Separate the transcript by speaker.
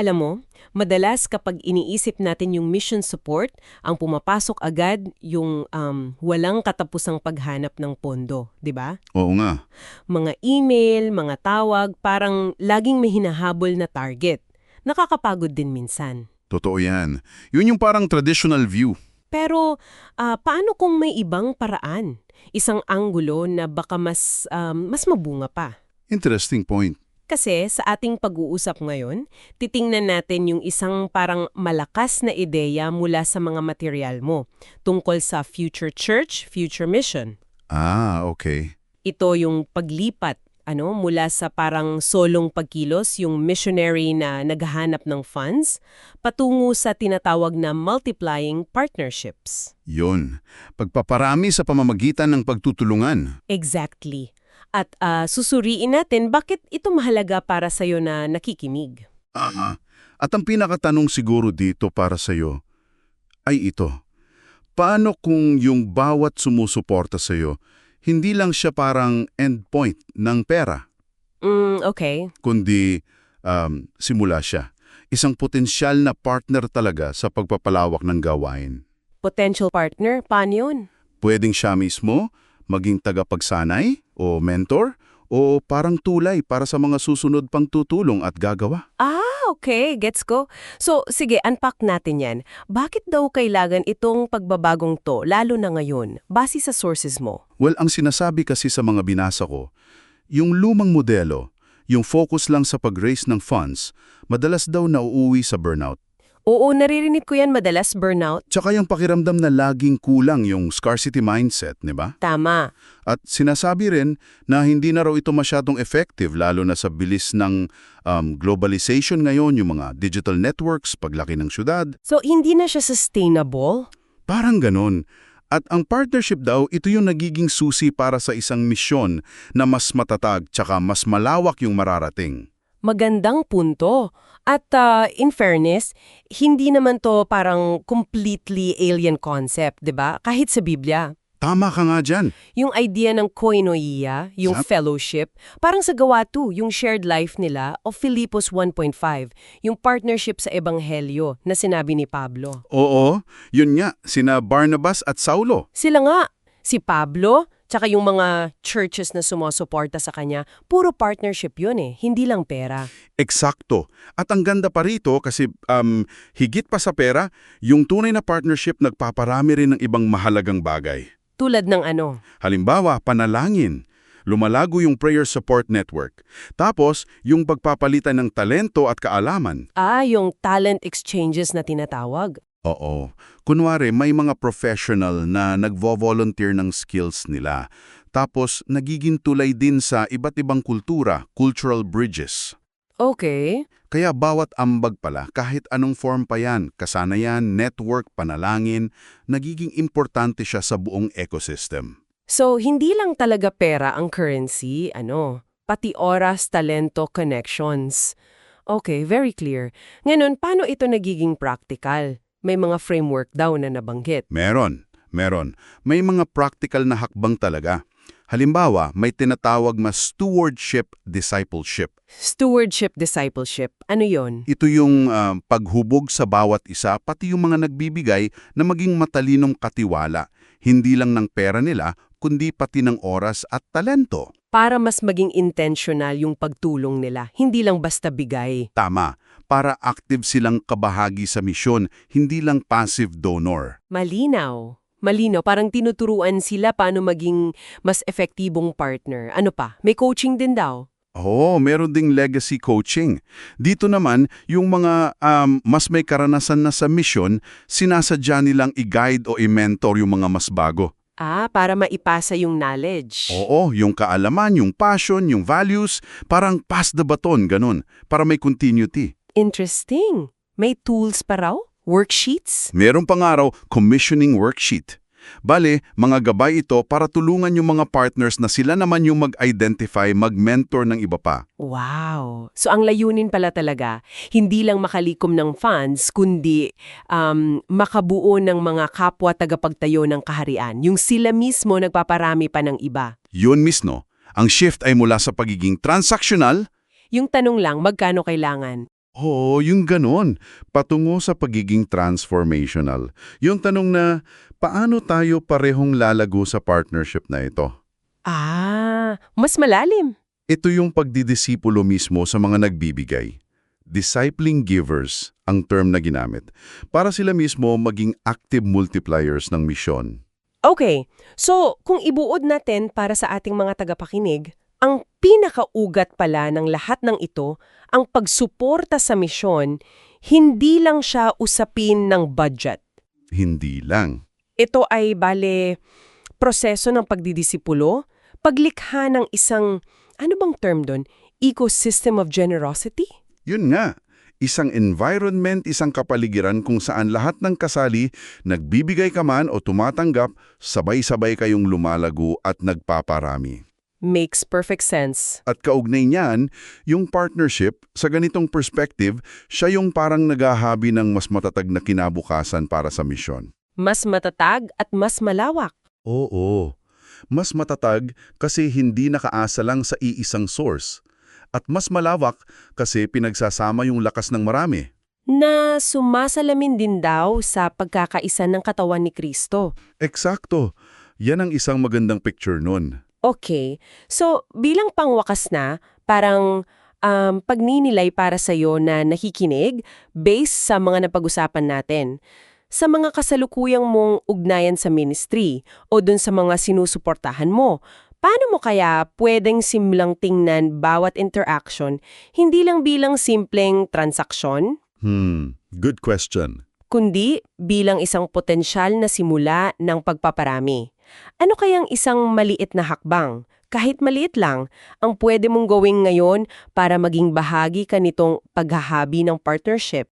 Speaker 1: Alam mo, madalas kapag iniisip natin yung mission support, ang pumapasok agad yung um, walang katapusang paghanap ng pondo, di ba?
Speaker 2: Oo nga.
Speaker 1: Mga email, mga tawag, parang laging may hinahabol na target. Nakakapagod din minsan.
Speaker 2: Totoo yan. Yun yung parang traditional view.
Speaker 1: Pero ah, paano kung may ibang paraan? Isang anggulo na baka mas, um, mas mabunga pa.
Speaker 2: Interesting point.
Speaker 1: Kasi sa ating pag-uusap ngayon, titingnan natin yung isang parang malakas na ideya mula sa mga material mo tungkol sa future church, future mission.
Speaker 2: Ah, okay.
Speaker 1: Ito yung paglipat ano mula sa parang solong pagkilos, yung missionary na naghahanap ng funds, patungo sa tinatawag na multiplying partnerships.
Speaker 2: Yun. Pagpaparami sa pamamagitan ng pagtutulungan.
Speaker 1: Exactly. At ah, susuriin natin bakit ito mahalaga para sa'yo na nakikimig.
Speaker 2: Aha. At ang pinakatanong siguro dito para sa'yo ay ito. Paano kung yung bawat sumusuporta sa'yo, hindi lang siya parang endpoint ng pera,
Speaker 1: Mm, okay.
Speaker 2: kundi um, simula siya. Isang potensyal na partner talaga sa pagpapalawak ng gawain.
Speaker 1: Potential partner, paano yun?
Speaker 2: Pwedeng siya mismo maging tagapagsanay o mentor o parang tulay para sa mga susunod pang tutulong at gagawa.
Speaker 1: Ah, okay. Gets ko. So, sige, unpack natin yan. Bakit daw kailangan itong pagbabagong to, lalo na ngayon, base sa sources mo?
Speaker 2: Well, ang sinasabi kasi sa mga binasa ko, yung lumang modelo, yung focus lang sa pag-raise ng funds, madalas daw nauuwi sa burnout.
Speaker 1: Oo, naririnig ko yan madalas burnout.
Speaker 2: Tsaka yung pakiramdam na laging kulang yung scarcity mindset, di ba?
Speaker 1: Tama.
Speaker 2: At sinasabi rin na hindi na raw ito masyadong effective lalo na sa bilis ng um, globalization ngayon, yung mga digital networks, paglaki ng syudad.
Speaker 1: So, hindi na siya sustainable?
Speaker 2: Parang ganon. At ang partnership daw, ito yung nagiging susi para sa isang misyon na mas matatag tsaka mas malawak yung mararating.
Speaker 1: Magandang punto. At ah, in fairness, hindi naman to parang completely alien concept, 'di ba? Kahit sa Biblia.
Speaker 2: Tama ka nga dyan.
Speaker 1: Yung idea ng koinoia, yung
Speaker 2: Sap.
Speaker 1: fellowship, parang sa gawa 2, yung shared life nila of Filipos 1.5, yung partnership sa ebanghelyo na sinabi ni Pablo.
Speaker 2: Oo, yun nga, sina Barnabas at Saulo.
Speaker 1: Sila nga, si Pablo, tsaka yung mga churches na sumusuporta sa kanya, puro partnership yun eh, hindi lang pera.
Speaker 2: Eksakto. At ang ganda pa rito kasi um, higit pa sa pera, yung tunay na partnership nagpaparami rin ng ibang mahalagang bagay.
Speaker 1: Tulad ng ano,
Speaker 2: Halimbawa, panalangin. Lumalago yung prayer support network. Tapos, yung pagpapalitan ng talento at kaalaman.
Speaker 1: ah, yung talent exchanges na tinatawag.
Speaker 2: Oo. Kunwari, may mga professional na nagvo-volunteer ng skills nila. Tapos, nagiging tulay din sa iba't ibang kultura, cultural bridges.
Speaker 1: Okay.
Speaker 2: Kaya bawat ambag pala, kahit anong form pa yan, kasanayan, network, panalangin, nagiging importante siya sa buong ecosystem.
Speaker 1: So, hindi lang talaga pera ang currency, ano, pati oras, talento, connections. Okay, very clear. Ngayon, paano ito nagiging practical? May mga framework daw na nabanggit.
Speaker 2: Meron, meron. May mga practical na hakbang talaga. Halimbawa, may tinatawag na stewardship discipleship.
Speaker 1: Stewardship discipleship, ano yon?
Speaker 2: Ito yung ah, paghubog sa bawat isa, pati yung mga nagbibigay na maging matalinong katiwala. Hindi lang ng pera nila, kundi pati ng oras at talento.
Speaker 1: Para mas maging intentional yung pagtulong nila, hindi lang basta bigay.
Speaker 2: Tama, para active silang kabahagi sa misyon, hindi lang passive donor.
Speaker 1: Malinaw. Malinaw, parang tinuturuan sila paano maging mas epektibong partner. Ano pa, may coaching din daw.
Speaker 2: Oo, meron ding legacy coaching. Dito naman, yung mga um, mas may karanasan na sa misyon, sinasadya nilang i-guide o i-mentor yung mga mas bago.
Speaker 1: Ah, para maipasa yung knowledge.
Speaker 2: Oo, yung kaalaman, yung passion, yung values, parang pass the baton, ganun, para may continuity.
Speaker 1: Interesting. May tools pa raw? Worksheets?
Speaker 2: Meron pang araw, commissioning worksheet. Bale, mga gabay ito para tulungan yung mga partners na sila naman yung mag-identify, mag-mentor ng iba pa.
Speaker 1: Wow. So ang layunin pala talaga, hindi lang makalikom ng funds, kundi um, makabuo ng mga kapwa tagapagtayo ng kaharian. Yung sila mismo nagpaparami pa ng iba.
Speaker 2: Yun mismo, ang shift ay mula sa pagiging transactional
Speaker 1: Yung tanong lang, magkano kailangan?
Speaker 2: Oo, yung ganon. Patungo sa pagiging transformational. Yung tanong na, paano tayo parehong lalago sa partnership na ito?
Speaker 1: Ah, mas malalim.
Speaker 2: Ito yung pagdidisipulo mismo sa mga nagbibigay. Discipling givers ang term na ginamit para sila mismo maging active multipliers ng misyon.
Speaker 1: Okay, so kung ibuod natin para sa ating mga tagapakinig, ang pinakaugat pala ng lahat ng ito, ang pagsuporta sa misyon, hindi lang siya usapin ng budget.
Speaker 2: Hindi lang.
Speaker 1: Ito ay bale proseso ng pagdidisipulo, paglikha ng isang, ano bang term doon? Ecosystem of generosity?
Speaker 2: Yun nga, isang environment, isang kapaligiran kung saan lahat ng kasali, nagbibigay ka man o tumatanggap, sabay-sabay kayong lumalago at nagpaparami.
Speaker 1: Makes perfect sense.
Speaker 2: At kaugnay niyan, yung partnership, sa ganitong perspective, siya yung parang naghahabi ng mas matatag na kinabukasan para sa misyon.
Speaker 1: Mas matatag at mas malawak.
Speaker 2: Oo. Mas matatag kasi hindi nakaasa lang sa iisang source. At mas malawak kasi pinagsasama yung lakas ng marami.
Speaker 1: Na sumasalamin din daw sa pagkakaisa ng katawan ni Kristo.
Speaker 2: Eksakto. Yan ang isang magandang picture nun.
Speaker 1: Okay. So, bilang pangwakas na, parang um, pagninilay para sa'yo na nakikinig based sa mga napag-usapan natin. Sa mga kasalukuyang mong ugnayan sa ministry o dun sa mga sinusuportahan mo, paano mo kaya pwedeng simlang tingnan bawat interaction hindi lang bilang simpleng transaksyon,
Speaker 2: Hmm, good question.
Speaker 1: kundi bilang isang potensyal na simula ng pagpaparami. Ano kayang isang maliit na hakbang, kahit maliit lang, ang pwede mong gawing ngayon para maging bahagi ka nitong paghahabi ng partnership?